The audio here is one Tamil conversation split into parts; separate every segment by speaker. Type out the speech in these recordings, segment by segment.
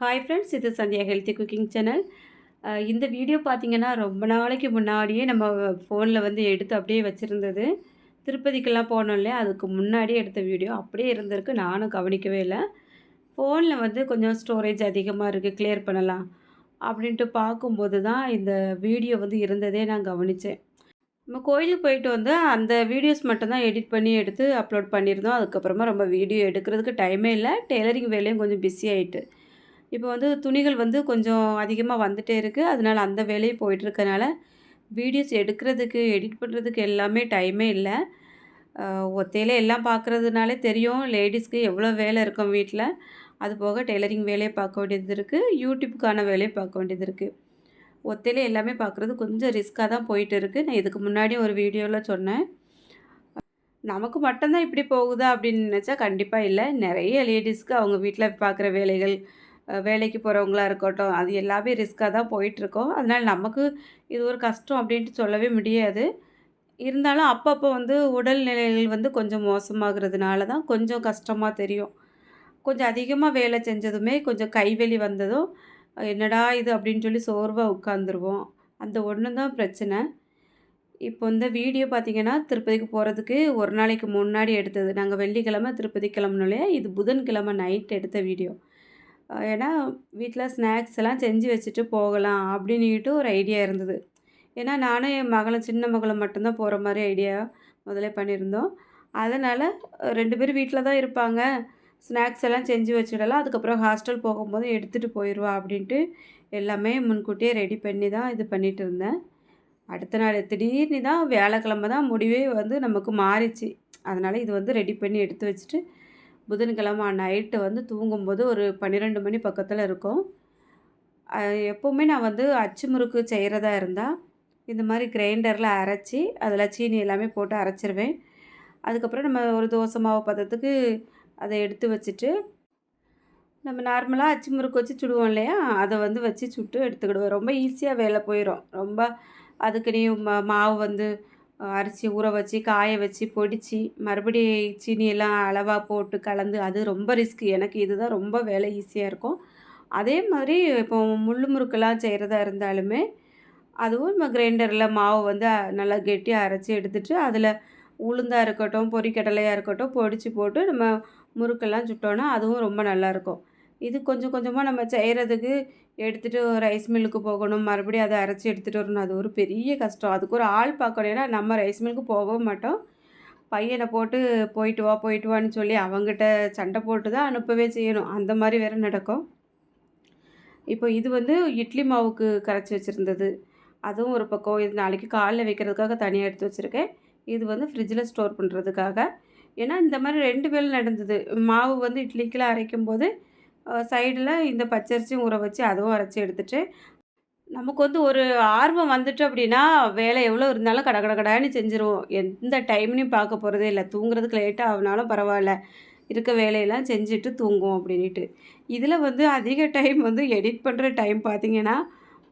Speaker 1: ஹாய் ஃப்ரெண்ட்ஸ் இது சந்தியா ஹெல்த்தி குக்கிங் சேனல் இந்த வீடியோ பார்த்தீங்கன்னா ரொம்ப நாளைக்கு முன்னாடியே நம்ம ஃபோனில் வந்து எடுத்து அப்படியே வச்சுருந்தது. திருப்பதிக்கெல்லாம் போனோம் இல்லையா? அதுக்கு முன்னாடியே எடுத்த வீடியோ. அப்படியே இருந்திருக்கு. நானும் கவனிக்கவே இல்லை. ஃபோனில் வந்து கொஞ்சம் ஸ்டோரேஜ் அதிகமாக இருக்குது கிளியர் பண்ணலாம். அப்படின்ட்டு பார்க்கும்போது தான் இந்த வீடியோ வந்து இருந்ததே நான் கவனித்தேன் நம்ம கோயிலுக்கு போயிட்டு வந்து அந்த வீடியோஸ் மட்டும்தான் எடிட் பண்ணி எடுத்து அப்லோட் பண்ணியிருந்தோம். அதுக்கப்புறமா ரொம்ப வீடியோ எடுக்கிறதுக்கு டைமே இல்லை. டெய்லரிங் வேலையும் கொஞ்சம் பிஸி ஆகிட்டு இப்போ வந்து துணிகள் வந்து கொஞ்சம் அதிகமாக வந்துகிட்டே இருக்குது அதனால் அந்த வேலையும் போயிட்டுருக்கனால வீடியோஸ் எடுக்கிறதுக்கு எடிட் பண்ணுறதுக்கு எல்லாமே டைமே இல்லை. ஒத்தையில எல்லாம் பார்க்குறதுனாலே தெரியும் லேடிஸ்க்கு எவ்வளோ வேலை இருக்கும் வீட்டில் அது போக டெய்லரிங் வேலையை பார்க்க வேண்டியது இருக்குது யூடியூப்புக்கான வேலையை பார்க்க வேண்டியது இருக்குது ஒத்தையில எல்லாமே பார்க்குறது கொஞ்சம் ரிஸ்க்காக தான் போயிட்டு இருக்குது நான் இதுக்கு முன்னாடி ஒரு வீடியோவில் சொன்னேன். நமக்கு மட்டும்தான் இப்படி போகுதா அப்படின்னு நினச்சா கண்டிப்பாக இல்லை. நிறைய லேடிஸ்க்கு அவங்க வீட்டில் பார்க்குற வேலைகள் வேலைக்கு போகிறவங்களாக இருக்கட்டும் அது எல்லாமே ரிஸ்க்காக தான் போயிட்டுருக்கோம். அதனால் நமக்கு இது ஒரு கஷ்டம் அப்படின்ட்டு சொல்லவே முடியாது. இருந்தாலும் அப்பப்போ வந்து உடல்நிலைகள் வந்து கொஞ்சம் மோசமாகிறதுனால தான் கொஞ்சம் கஷ்டமாக தெரியும். கொஞ்சம் அதிகமாக வேலை செஞ்சதுமே கொஞ்சம் கைவலி வந்ததும் என்னடா இது? அப்படின்னு சொல்லி சோர்வாக உட்காந்துருவோம் அந்த ஒன்று தான் பிரச்சனை. இப்போ இந்த வீடியோ பார்த்திங்கன்னா திருப்பதிக்கு போகிறதுக்கு ஒரு நாளைக்கு முன்னாடி எடுத்தது. நாங்கள் வெள்ளிக்கிழமை திருப்பதி கிளம்புனோம் இல்லையா? இது புதன்கிழமை நைட் எடுத்த வீடியோ. ஏன்னா வீட்டில் ஸ்நாக்ஸ் எல்லாம் செஞ்சு வச்சுட்டு போகலாம் அப்படின்னுட்டு ஒரு ஐடியா இருந்தது. ஏன்னா நானும் என் மகளும் சின்ன மகளை மட்டும்தான் போகிற மாதிரி ஐடியா முதலே பண்ணியிருந்தோம். அதனால் ரெண்டு பேரும் வீட்டில் தான் இருப்பாங்க. ஸ்நாக்ஸ் எல்லாம் செஞ்சு வச்சுடலாம். அதுக்கப்புறம் ஹாஸ்டல் போகும்போது எடுத்துகிட்டு போயிடுவா அப்படின்ட்டு எல்லாமே முன்கூட்டியே ரெடி பண்ணி தான் இது பண்ணிகிட்டு இருந்தேன். அடுத்த நாள் திடீர்னு தான் வியாழக்கிழமை தான் முடிவே வந்து நமக்கு மாறிச்சு. அதனால் இது வந்து ரெடி பண்ணி எடுத்து வச்சுட்டு புதன்கிழமை நைட்டு வந்து தூங்கும்போது ஒரு பன்னிரெண்டு மணி பக்கத்தில் இருக்கும். எப்போவுமே நான் வந்து அச்சு முறுக்கு செய்கிறதா இருந்தால் இந்த மாதிரி கிரைண்டரில் அரைச்சி அதில் சீனி எல்லாமே போட்டு அரைச்சிருவேன். அதுக்கப்புறம் நம்ம ஒரு தோசை மாவு பதத்துக்கு அதை எடுத்து வச்சுட்டு நம்ம நார்மலாக அச்சு முறுக்கு வச்சு சுடுவோம் இல்லையா? அதை வந்து வச்சு சுட்டு எடுத்துக்கிடுவேன் ரொம்ப ஈஸியாக வேலை போயிடும் ரொம்ப அதுக்கு நீ மாவு வந்து அரிசி ஊற வச்சு காய வச்சு பொடித்து மறுபடி சீனியெல்லாம் அளவாக போட்டு கலந்து அது ரொம்ப ரிஸ்க்கு எனக்கு இதுதான் ரொம்ப வேலை ஈஸியாக இருக்கும். அதே மாதிரி இப்போ முள் முறுக்கெல்லாம் செய்கிறதா இருந்தாலுமே அதுவும் நம்ம கிரைண்டரில் மாவு வந்து நல்லா கெட்டியாக அரைச்சி எடுத்துகிட்டு அதில் உளுந்தாக இருக்கட்டும் பொறிக்கடலையாக இருக்கட்டும் பொடிச்சு போட்டு நம்ம முறுக்கெல்லாம் சுட்டோன்னா அதுவும் ரொம்ப நல்லாயிருக்கும் இது கொஞ்சம் கொஞ்சமாக நம்ம செய்கிறதுக்கு எடுத்துகிட்டு ரைஸ் மில்லுக்கு போகணும். மறுபடியும் அதை அரைச்சி எடுத்துகிட்டு வரணும். அது ஒரு பெரிய கஷ்டம். அதுக்கு ஒரு ஆள் பார்க்கணும். ஏன்னா நம்ம ரைஸ் மில்லுக்கு போகவும் மாட்டோம். பையனை போட்டு போயிட்டு வா போயிட்டு வான்னு சொல்லி அவங்ககிட்ட சண்டை போட்டு தான் அனுப்பவே செய்யணும். அந்த மாதிரி வேறு நடக்கும். இப்போ இது வந்து இட்லி மாவுக்கு கரைச்சி வச்சுருந்தது. அதுவும் ஒரு பக்கம். இது நாளைக்கு காலைல வைக்கிறதுக்காக தனியாக எடுத்து வச்சுருக்கேன். இது வந்து ஃப்ரிட்ஜில் ஸ்டோர் பண்ணுறதுக்காக ஏன்னா இந்த மாதிரி ரெண்டு வேலை நடந்தது. மாவு வந்து இட்லிக்கெலாம் அரைக்கும் போது சைடில் இந்த பச்சரிசியும் ஊற வச்சு அதுவும் அரைச்சி எடுத்துகிட்டு நமக்கு வந்து ஒரு ஆர்வம் வந்துட்டு அப்படின்னா வேலை எவ்வளோ இருந்தாலும் கட கட கடான்னு செஞ்சுருவோம். எந்த டைம்லையும் பார்க்க போகிறதே இல்லை. தூங்குறதுக்கு லேட்டாக ஆகினாலும் பரவாயில்ல. இருக்க வேலையெல்லாம் செஞ்சுட்டு தூங்குவோம் அப்படின்ட்டு இதில் வந்து அதிக டைம் வந்து எடிட் பண்ணுற டைம் பார்த்திங்கன்னா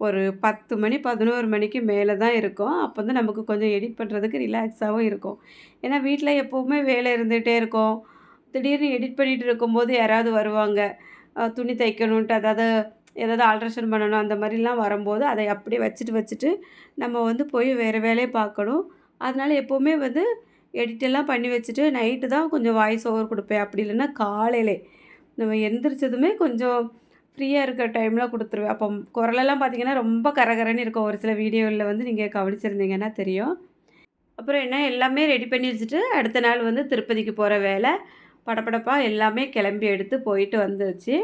Speaker 1: ஒரு பத்து மணி பதினோரு மணிக்கு மேலே தான் இருக்கும். அப்போ வந்து நமக்கு கொஞ்சம் எடிட் பண்ணுறதுக்கு ரிலாக்ஸாகவும் இருக்கும். ஏன்னா வீட்டில் எப்போவுமே வேலை இருந்துகிட்டே இருக்கும். திடீர்னு எடிட் பண்ணிகிட்டு இருக்கும்போது யாராவது வருவாங்க. துணி தைக்கணுன்ட்டு அதாவது ஏதாவது ஆல்ட்ரேஷன் பண்ணணும் அந்த மாதிரிலாம் வரும்போது அதை அப்படியே வச்சுட்டு வச்சுட்டு நம்ம வந்து போய் வேறு வேலையை பார்க்கணும். அதனால் எப்போவுமே வந்து எடிட்டெல்லாம் பண்ணி வச்சுட்டு நைட்டு தான் கொஞ்சம் வாய்ஸ் ஓவர் கொடுப்பேன். அப்படி இல்லைன்னா காலையிலே நம்ம எந்திரிச்சதுமே கொஞ்சம் ஃப்ரீயாக இருக்க டைமில் கொடுத்துருவேன். அப்போ குரலெல்லாம் பார்த்திங்கன்னா ரொம்ப கரகரன்னு இருக்கும். ஒரு சில வீடியோவில் வந்து நீங்கள் கவனிச்சிருந்தீங்கன்னா தெரியும். அப்புறம் என்ன எல்லாமே ரெடி பண்ணி வச்சுட்டு அடுத்த நாள் வந்து திருப்பதிக்கு போகிற வேலை. படப்படப்பாக எல்லாமே கிளம்பி எடுத்து போயிட்டு வந்துச்சு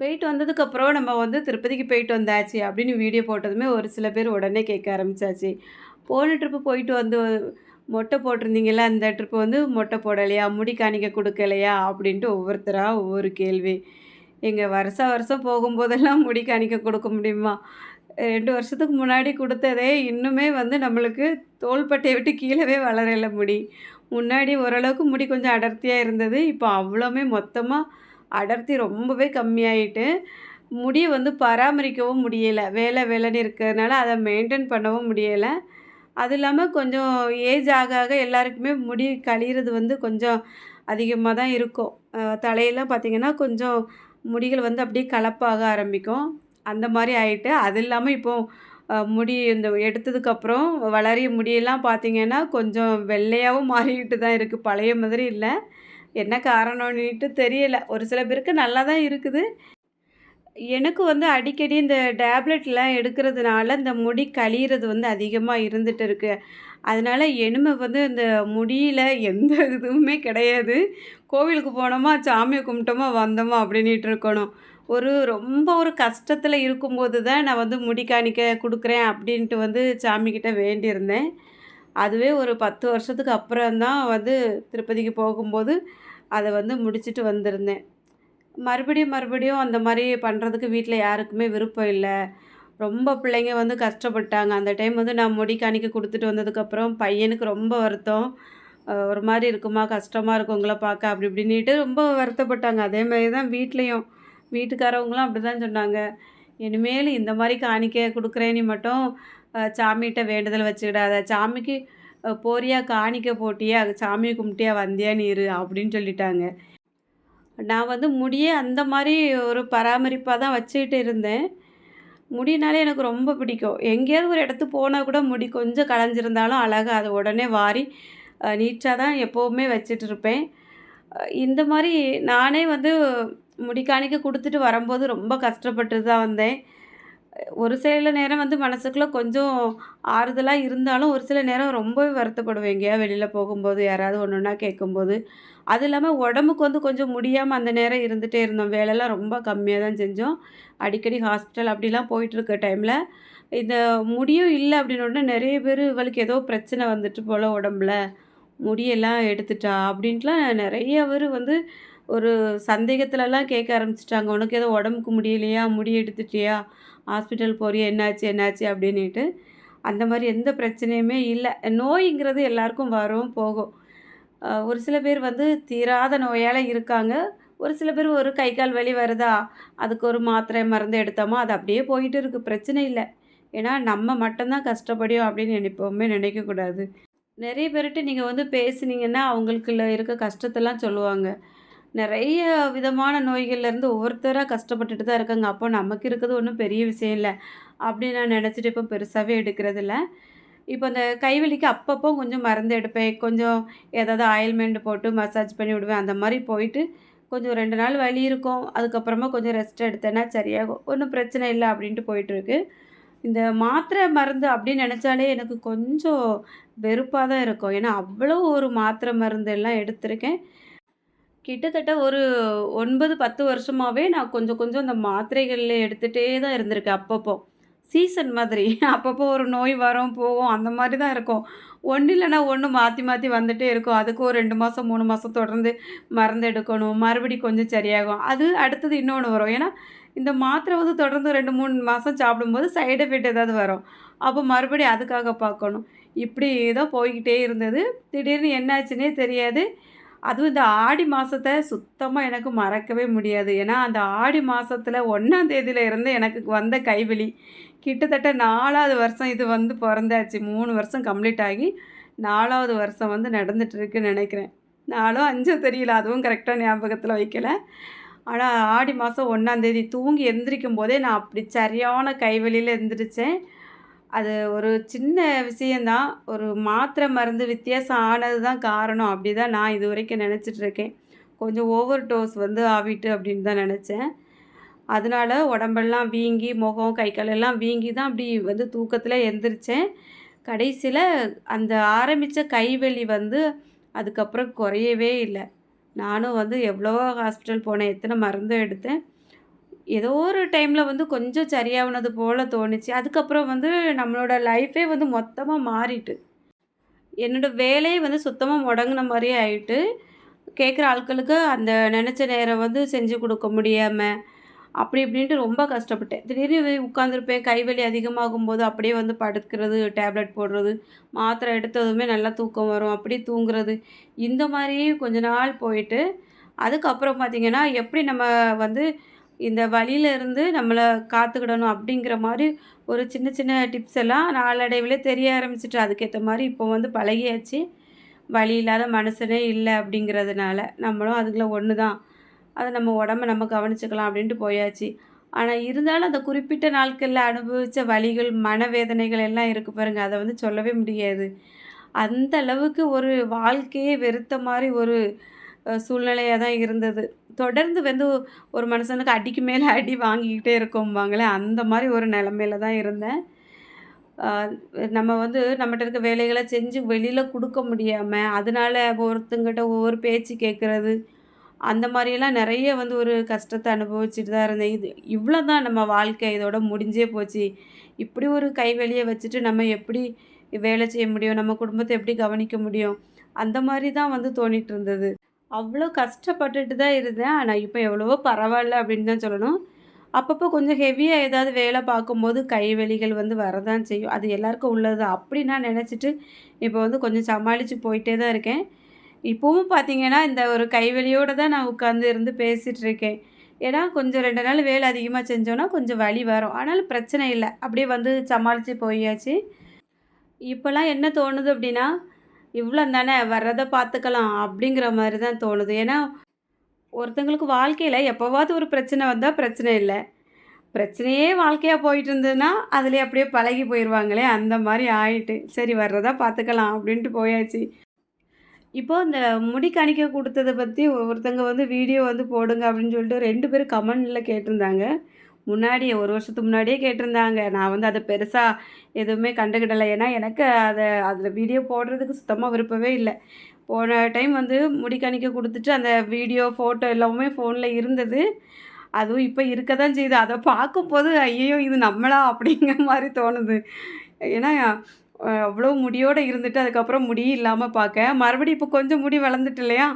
Speaker 1: போயிட்டு வந்ததுக்கப்புறம் நம்ம வந்து திருப்பதிக்கு போயிட்டு வந்தாச்சு அப்படின்னு வீடியோ போட்டதுமே ஒரு சில பேர் உடனே கேட்க ஆரம்பித்தாச்சு போன ட்ரிப்பு போயிட்டு வந்து மொட்டை போட்டிருந்தீங்களா அந்த ட்ரிப்பு வந்து மொட்டை போடலையா முடி காணிக்க கொடுக்கலையா அப்படின்ட்டு ஒவ்வொருத்தராக ஒவ்வொரு கேள்வி. எங்கள் வருஷம் வருஷம் போகும்போதெல்லாம் முடி காணிக்க கொடுக்க முடியுமா? ரெண்டு வருஷத்துக்கு முன்னாடி கொடுத்ததே இன்னுமே வந்து நம்மளுக்கு தோள்பட்டையை விட்டு கீழவே வளரல முடி. முன்னாடி ஓரளவுக்கு முடி கொஞ்சம் அடர்த்தியாக இருந்தது. இப்போ அவ்வளோமே மொத்தமாக அடர்த்தி ரொம்பவே கம்மியாயிட்டு முடியை வந்து பராமரிக்கவும் முடியலை. வேலை வேலைன்னு இருக்கிறதுனால அதை மெயின்டைன் பண்ணவும் முடியலை. அது இல்லாமல் கொஞ்சம் ஏஜ் ஆக ஆக எல்லாருக்குமே முடி கழிகிறது வந்து கொஞ்சம் அதிகமாக தான் இருக்கும். தலையெல்லாம் பார்த்திங்கன்னா கொஞ்சம் முடிகள் வந்து அப்படியே கலப்பாக ஆரம்பிக்கும். அந்த மாதிரி ஆகிட்டு அது இல்லாமல் இப்போது முடி இந்த எடுத்ததுக்கப்புறம் வளரிய முடியெல்லாம் பார்த்தீங்கன்னா கொஞ்சம் வெள்ளையாகவும் மாறிக்கிட்டு தான் இருக்குது பழைய மாதிரி இல்லை. என்ன காரணம்னுட்டு தெரியலை. ஒரு சில பேருக்கு நல்லா தான் இருக்குது. எனக்கு வந்து அடிக்கடி இந்த டேப்லெட்லாம் எடுக்கிறதுனால இந்த முடி கழியிறது வந்து அதிகமாக இருந்துகிட்டு இருக்குது அதனால இனிமே வந்து இந்த முடியல எந்த இதுவுமே கிடையாது. கோவிலுக்கு போனோமா சாமியை கும்பிட்டோமா வந்தோமா அப்படின்ட்டு இருக்கணும். ஒரு ரொம்ப ஒரு கஷ்டத்தில் இருக்கும்போது தான் நான் வந்து முடி காணிக்க கொடுக்குறேன் அப்படின்ட்டு வந்து சாமிக்கிட்ட வேண்டியிருந்தேன். அதுவே ஒரு பத்து வருஷத்துக்கு அப்புறம் தான் வந்து திருப்பதிக்கு போகும்போது அதை வந்து முடிச்சுட்டு வந்திருந்தேன். மறுபடியும் மறுபடியும் அந்த மாதிரி பண்ணுறதுக்கு வீட்டில் யாருக்குமே விருப்பம் இல்லை. ரொம்ப பிள்ளைங்க வந்து கஷ்டப்பட்டாங்க. அந்த டைம் வந்து நான் முடி காணிக்க கொடுத்துட்டு வந்ததுக்கப்புறம் பையனுக்கு ரொம்ப வருத்தம். ஒரு மாதிரி இருக்குமா? கஷ்டமாக இருக்கும் உங்களை பார்க்க அப்படி இப்படின்னுட்டு ரொம்ப வருத்தப்பட்டாங்க. அதே மாதிரி தான் வீட்லேயும். வீட்டுக்காரவங்களும் அப்படி தான் சொன்னாங்க. இனிமேல் இந்த மாதிரி காணிக்க கொடுக்குறேன்னு மட்டும் சாமிகிட்ட வேண்டுதல் வச்சுக்கிடாத. சாமிக்கு போறியா? காணிக்க போட்டியா? சாமியை கும்பிட்டியா? வந்தியா நீர் அப்படின்னு சொல்லிட்டாங்க. நான் வந்து முடியே அந்த மாதிரி ஒரு பராமரிப்பாக தான் வச்சுக்கிட்டு இருந்தேன். முடினாலே எனக்கு ரொம்ப பிடிக்கும். எங்கேயாவது ஒரு இடத்துக்கு போனால் கூட முடி கொஞ்சம் களைஞ்சிருந்தாலும் அழகாக அதை உடனே வாரி நீட்டாக தான் எப்போவுமே வச்சுட்டு இருப்பேன். இந்த மாதிரி நானே வந்து முடிக்காணிக்க கொடுத்துட்டு வரும்போது ரொம்ப கஷ்டப்பட்டு தான் வந்தேன். ஒரு சில நேரம் வந்து மனசுக்குள்ளே கொஞ்சம் ஆறுதலாக இருந்தாலும் ஒரு சில நேரம் ரொம்பவே வருத்தப்படுவேன். எங்கேயா வெளியில் போகும்போது யாராவது ஒன்று ஒன்றா கேட்கும்போது. அது இல்லாமல் உடம்புக்கு வந்து கொஞ்சம் முடியாமல் அந்த நேரம் இருந்துகிட்டே இருந்தோம். வேலைலாம் ரொம்ப கம்மியாக தான் செஞ்சோம். அடிக்கடி ஹாஸ்பிட்டல் அப்படிலாம் போயிட்டுருக்க டைமில் இந்த முடியும் இல்லை அப்படின்னு நிறைய பேர் இவளுக்கு ஏதோ பிரச்சனை வந்துட்டு போல் உடம்புல. முடியெல்லாம் எடுத்துட்டா அப்படின்ட்டுலாம் நிறைய பேர் வந்து ஒரு சந்தேகத்துலலாம் கேட்க ஆரம்பிச்சிட்டாங்க. உனக்கு ஏதோ உடம்புக்கு முடியலையா? முடி எடுத்துட்டியா? ஹாஸ்பிட்டல் போறியா? என்னாச்சு? என்னாச்சு? அப்படின்ட்டு அந்த மாதிரி எந்த பிரச்சனையுமே இல்லை. நோய்ங்கிறது எல்லாருக்கும் வரும் போகும். ஒரு சில பேர் வந்து தீராத நோயால் இருக்காங்க. ஒரு சில பேர் ஒரு கை கால் வலி வருதா? அதுக்கு ஒரு மாத்திரை மருந்து எடுத்தோமா? அது அப்படியே போயிட்டு இருக்குது பிரச்சனை இல்லை. ஏன்னா நம்ம மட்டும்தான் கஷ்டப்படியும் அப்படின்னு எப்போவுமே நினைக்கக்கூடாது நிறைய பேர்கிட்ட நீங்கள் வந்து பேசுனீங்கன்னா அவங்களுக்குள்ள இருக்க கஷ்டத்தெல்லாம் சொல்லுவாங்க. நிறைய விதமான நோய்கள்லேருந்து ஒவ்வொருத்தராக கஷ்டப்பட்டுட்டு தான் இருக்காங்க. அப்போ நமக்கு இருக்கிறது ஒன்றும் பெரிய விஷயம் இல்லை. அப்படின்னு நான் நினச்சிட்டு இப்போ பெருசாகவே எடுக்கிறதில்ல. இப்போ அந்த கைவலிக்கு அப்பப்போ கொஞ்சம் மருந்து எடுப்பேன். கொஞ்சம் ஏதாவது ஆயில்மெண்ட் போட்டு மசாஜ் பண்ணி விடுவேன். அந்த மாதிரி போயிட்டு கொஞ்சம் ரெண்டு நாள் வலி இருக்கும். அதுக்கப்புறமா கொஞ்சம் ரெஸ்ட் எடுத்தேன்னா சரியாகும். ஒன்றும் பிரச்சனை இல்லை அப்படின்ட்டு போயிட்டுருக்கு இந்த மாத்திரை மருந்து அப்படின்னு நினச்சாலே எனக்கு கொஞ்சம் வெறுப்பாக தான் இருக்கும். ஏன்னா அவ்வளோ ஒரு மாத்திரை மருந்து எல்லாம் எடுத்திருக்கேன். கிட்டத்தட்ட ஒரு ஒன்பது பத்து வருஷமாகவே நான் கொஞ்சம் கொஞ்சம் அந்த மாத்திரைகளில் எடுத்துகிட்டே தான் இருந்திருக்கேன் அப்பப்போ. சீசன் மாதிரி. அப்பப்போ ஒரு நோய் வரும், போகும் அந்த மாதிரி தான் இருக்கும். ஒன்று இல்லைனா ஒன்று மாற்றி மாற்றி வந்துகிட்டே இருக்கும். அதுக்கு ஒரு ரெண்டு மாதம் மூணு மாதம் தொடர்ந்து மருந்து எடுக்கணும். மறுபடியும் கொஞ்சம் சரியாகும். அது அடுத்தது இன்னொன்று வரும். ஏன்னா, இந்த மாத்திரை வந்து தொடர்ந்து ரெண்டு மூணு மாதம் சாப்பிடும்போது சைடு எஃபெக்ட் ஏதாவது வரும். அப்போ மறுபடியும் அதுக்காக பார்க்கணும். இப்படி தான் போய்கிட்டே இருந்தது. திடீர்னு என்னாச்சுன்னே தெரியாது. அதுவும் இந்த ஆடி மாதத்தை சுத்தமாக எனக்கு மறக்கவே முடியாது. ஏன்னா, அந்த ஆடி மாசத்துல 1ஆம் தேதியில இருந்து எனக்கு வந்த கைவலி. கிட்டத்தட்ட நாலாவது வருஷம் இது வந்து பிறந்தாச்சு மூணு வருஷம் கம்ப்ளீட் ஆகி நாலாவது வருஷம் வந்து நடந்துகிட்ருக்குன்னு நினைக்கிறேன் நாலோ அஞ்சோ தெரியல. அதுவும் கரெக்டாக ஞாபகத்தில் வைக்கலை ஆனால் ஆடி மாதம் ஒன்றாந்தேதி தூங்கி எந்திரிக்கும் போதே நான் அப்படி சரியான கைவெளியில் எந்திரிச்சேன். அது ஒரு சின்ன விஷயந்தான் ஒரு மாத்திரை மருந்து வித்தியாசம் ஆனது தான் காரணம். அப்படி தான் நான் இது வரைக்கும் நினச்சிட்ருக்கேன் கொஞ்சம் ஓவர் டோஸ் வந்து ஆவிட்டு அப்படின்னு தான் நினச்சேன் அதனால உடம்பெல்லாம் வீங்கி, முகம், கை, காலெல்லாம் வீங்கி தான் அப்படி வந்து தூக்கத்தில் எந்திரிச்சேன். கடைசியில் அந்த ஆரம்பித்த கைவெளி வந்து அதுக்கப்புறம் குறையவே இல்லை நானும் வந்து எவ்வளவோ ஹாஸ்பிட்டல் போனேன். எத்தனை மருந்தும் எடுத்தேன். ஏதோ ஒரு டைமில் வந்து கொஞ்சம் சரியாகினது போல் தோணுச்சு. அதுக்கப்புறம் வந்து நம்மளோட லைஃபே வந்து மொத்தமாக மாறிட்டு. என்னோடய வேலையே வந்து சுத்தமாக முடங்கின மாதிரியே ஆயிட்டு. கேட்குற ஆட்களுக்கு அந்த நினச்ச நேரம் வந்து செஞ்சு கொடுக்க முடியாமல் அப்படி இப்படின்ட்டு ரொம்ப கஷ்டப்பட்டேன். திடீர்னு உட்காந்துருப்பேன். கைவலி அதிகமாகும்போது அப்படியே வந்து படுக்கிறது, டேப்லெட் போடுறது, மாத்திரை எடுத்ததுமே நல்லா தூக்கம் வரும். அப்படியே தூங்குறது. இந்த மாரியே கொஞ்ச நாள் போயிட்டு, அதுக்கப்புறம் பார்த்திங்கன்னா எப்படி நம்ம வந்து இந்த வலியில இருந்து காத்துக்கிடணும் அப்படிங்கிற மாதிரி ஒரு சின்ன சின்ன டிப்ஸ் எல்லாம் நாளடைவில் தெரிய ஆரம்பிச்சிட்டு அதுக்கேற்ற மாதிரி இப்போ வந்து பழகியாச்சு. வழி இல்லாத மனுஷனே இல்லை அப்படிங்கிறதுனால. நம்மளும் அதுக்குள்ள ஒன்று தான். அதை நம்ம உடம்ப நம்ம கவனிச்சுக்கலாம் அப்படின்ட்டு போயாச்சு ஆனால் இருந்தாலும் அந்த குறிப்பிட்ட நாட்களில் அனுபவித்த வழிகள் மனவேதனைகள் எல்லாம் இருக்குது பாருங்கள் அதை வந்து சொல்லவே முடியாது அந்த அளவுக்கு ஒரு வாழ்க்கையே வெறுத்த மாதிரி ஒரு சூழ்நிலையாக தான் இருந்தது தொடர்ந்து வந்து ஒரு மனுஷனுக்கு அடிக்கு மேலே அடி வாங்கிக்கிட்டே இருக்கோம்பாங்களே அந்த மாதிரி ஒரு நிலமையில தான் இருந்தேன். நம்ம வந்து நம்மகிட்ட இருக்க வேலைகளை செஞ்சு வெளியில் கொடுக்க முடியாமல் அதனால ஒருத்தங்கிட்ட ஒவ்வொரு பேச்சு கேட்குறது அந்த மாதிரியெல்லாம் நிறைய வந்து ஒரு கஷ்டத்தை அனுபவிச்சுட்டு தான் இருந்தேன். இது இவ்வளோ தான் நம்ம வாழ்க்கை இதோட முடிஞ்சே போச்சு. இப்படி ஒரு கைவெளியை வச்சுட்டு நம்ம எப்படி வேலை செய்ய முடியும் நம்ம குடும்பத்தை எப்படி கவனிக்க முடியும் அந்த மாதிரி தான் வந்து தோணிட்டு இருந்தது. அவ்வளோ கஷ்டப்பட்டுட்டு தான் இருந்தேன். ஆனால் இப்போ எவ்வளவோ பரவாயில்ல அப்படின்னு தான் சொல்லணும். அப்பப்போ கொஞ்சம் ஹெவியாக ஏதாவது வேலை பார்க்கும்போது கை வலிகள் வந்து வரதான் செய்யும். அது எல்லாருக்கும் உள்ளது. அப்படி நான் நினச்சிட்டு இப்போ வந்து கொஞ்சம் சமாளித்து போயிட்டே தான் இருக்கேன். இப்போவும் பார்த்தீங்கன்னா இந்த ஒரு கைவலியோடு தான் நான் உட்காந்து இருந்து பேசிகிட்டு இருக்கேன். ஏன்னா கொஞ்சம் ரெண்டு நாள் வேலை அதிகமாக செஞ்சோன்னா கொஞ்சம் வலி வரும். ஆனாலும் பிரச்சனை இல்லை. அப்படியே வந்து சமாளித்து போயாச்சு. இப்போல்லாம் என்ன தோணுது அப்படின்னா இவ்வளோ தானே வர்றதை பார்த்துக்கலாம் அப்படிங்கிற மாதிரி தான் தோணுது. ஏன்னா ஒருத்தங்களுக்கு வாழ்க்கையில் எப்போவாவது ஒரு பிரச்சனை வந்தால் பிரச்சனை இல்லை. பிரச்சனையே வாழ்க்கையாக போயிட்டு இருந்ததுன்னா அதில் அப்படியே பழகி போயிடுவாங்களே அந்த மாதிரி ஆயிட்டு சரி வர்றதா பார்த்துக்கலாம் அப்படின்ட்டு போயாச்சு. இப்போது இந்த முடி கணிக்க கொடுத்ததை பற்றி ஒருத்தங்க வந்து வீடியோ வந்து போடுங்க அப்படின்னு சொல்லிட்டு ரெண்டு பேரும் கமெண்டில் கேட்டிருந்தாங்க. முன்னாடியே ஒரு வருஷத்துக்கு முன்னாடியே கேட்டிருந்தாங்க. நான் வந்து அதை பெருசாக எதுவுமே கண்டுக்கிடலை. ஏன்னா எனக்கு அதை அதில் வீடியோ போடுறதுக்கு சுத்தமாக விருப்பமே இல்லை. போன டைம் வந்து முடி கணிக்க கொடுத்துட்டு அந்த வீடியோ ஃபோட்டோ எல்லாமே ஃபோனில் இருந்தது. அதுவும் இப்போ இருக்க தான் செய்யுது. அதை பார்க்கும்போது ஐயோ இது நம்மளா அப்படிங்கிற மாதிரி தோணுது. ஏன்னா அவ்வளோ முடியோடு இருந்துட்டு அதுக்கப்புறம் முடி இல்லாமல் பார்க்க. மறுபடியும் இப்போ கொஞ்சம் முடி வளர்ந்துட்டு இல்லையா?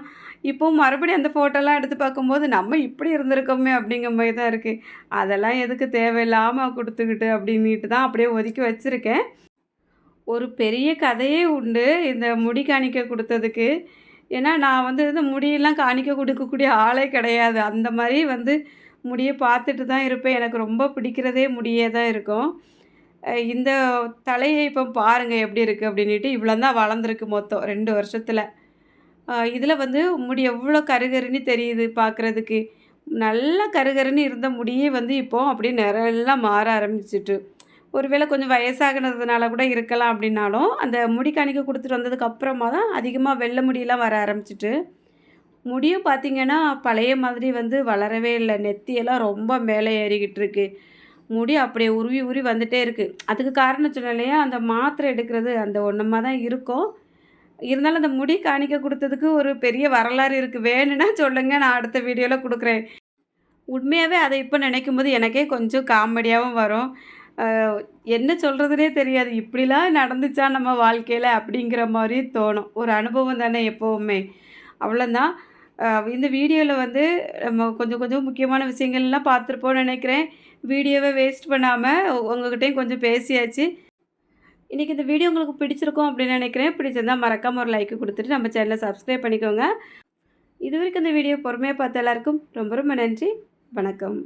Speaker 1: இப்போது மறுபடியும் அந்த ஃபோட்டோலாம் எடுத்து பார்க்கும்போது நம்ம இப்படி இருந்திருக்கோமே அப்படிங்கிற மாதிரி தான் இருக்குது அதெல்லாம் எதுக்கு தேவையில்லாமல் கொடுத்துக்கிட்டு அப்படின்ட்டு தான் அப்படியே ஒதுக்கி வச்சுருக்கேன். ஒரு பெரிய கதையே உண்டு இந்த முடி காணிக்க கொடுத்ததுக்கு. ஏன்னா நான் வந்து இந்த முடியெல்லாம் காணிக்க கொடுக்கக்கூடிய ஆளே கிடையாது. அந்த மாதிரி வந்து முடியை பார்த்துட்டு தான் இருப்பேன். எனக்கு ரொம்ப பிடிக்கிறதே முடியே தான் இருக்கும். இந்த தலையை இப்போ பாருங்கள் எப்படி இருக்குது அப்படின்ட்டு இவ்வளோ தான் வளர்ந்துருக்கு மொத்தம் ரெண்டு வருஷத்தில். இதில் வந்து முடி எவ்வளோ கருகருன்னு தெரியுது பார்க்குறதுக்கு நல்ல கருகருன்னு இருந்த முடியே வந்து இப்போது அப்படியே நிறெல்லாம் மாற ஆரம்பிச்சிட்டு. ஒருவேளை கொஞ்சம் வயசாகினதுனால கூட இருக்கலாம் அப்படின்னாலும் அந்த முடி கணிக்க கொடுத்துட்டு வந்ததுக்கு அப்புறமா தான் அதிகமாக வெள்ளை முடியெல்லாம் வர ஆரம்பிச்சிட்டு. முடியும் பார்த்திங்கன்னா பழைய மாதிரி வந்து வளரவே இல்லை. நெத்தியெல்லாம் ரொம்ப மேலே ஏறிக்கிட்டு இருக்குது முடி அப்படியே உருவி உருவி வந்துகிட்டே இருக்குது அதுக்கு காரணம் சொன்னேன் இல்லையா அந்த மாத்திரை எடுக்கிறது அந்த ஒன்றுமா தான் இருக்கும். இருந்தாலும் அந்த முடி காணிக்க கொடுத்ததுக்கு ஒரு பெரிய வரலாறு இருக்குது வேணும்னா சொல்லுங்கள் நான் அடுத்த வீடியோவில் கொடுக்குறேன். உண்மையாகவே அதை இப்போ நினைக்கும் போது எனக்கே கொஞ்சம் காமெடியாகவும் வரும். என்ன சொல்கிறதுனே தெரியாது. இப்படிலாம் நடந்துச்சா நம்ம வாழ்க்கையில் அப்படிங்கிற மாதிரி தோணும். ஒரு அனுபவம் தானே எப்போவுமே. அவ்வளோதான் இந்த வீடியோவில் வந்து நம்ம கொஞ்சம் கொஞ்சம் முக்கியமான விஷயங்கள்லாம் பார்த்துருப்போம்னு நினைக்கிறேன். வீடியோவை வேஸ்ட் பண்ணாமல் உங்கள்கிட்டையும் கொஞ்சம் பேசியாச்சு. இன்றைக்கி இந்த வீடியோ உங்களுக்கு பிடிச்சிருக்கும் அப்படின்னு நினைக்கிறேன். பிடிச்சிருந்தால் மறக்காமல் ஒரு லைக்கு கொடுத்துட்டு நம்ம சேனலை சப்ஸ்கிரைப் பண்ணிக்கோங்க. இது வரைக்கும் இந்த வீடியோ பொறுமையாக பார்த்த எல்லாருக்கும் ரொம்ப ரொம்ப நன்றி. வணக்கம்.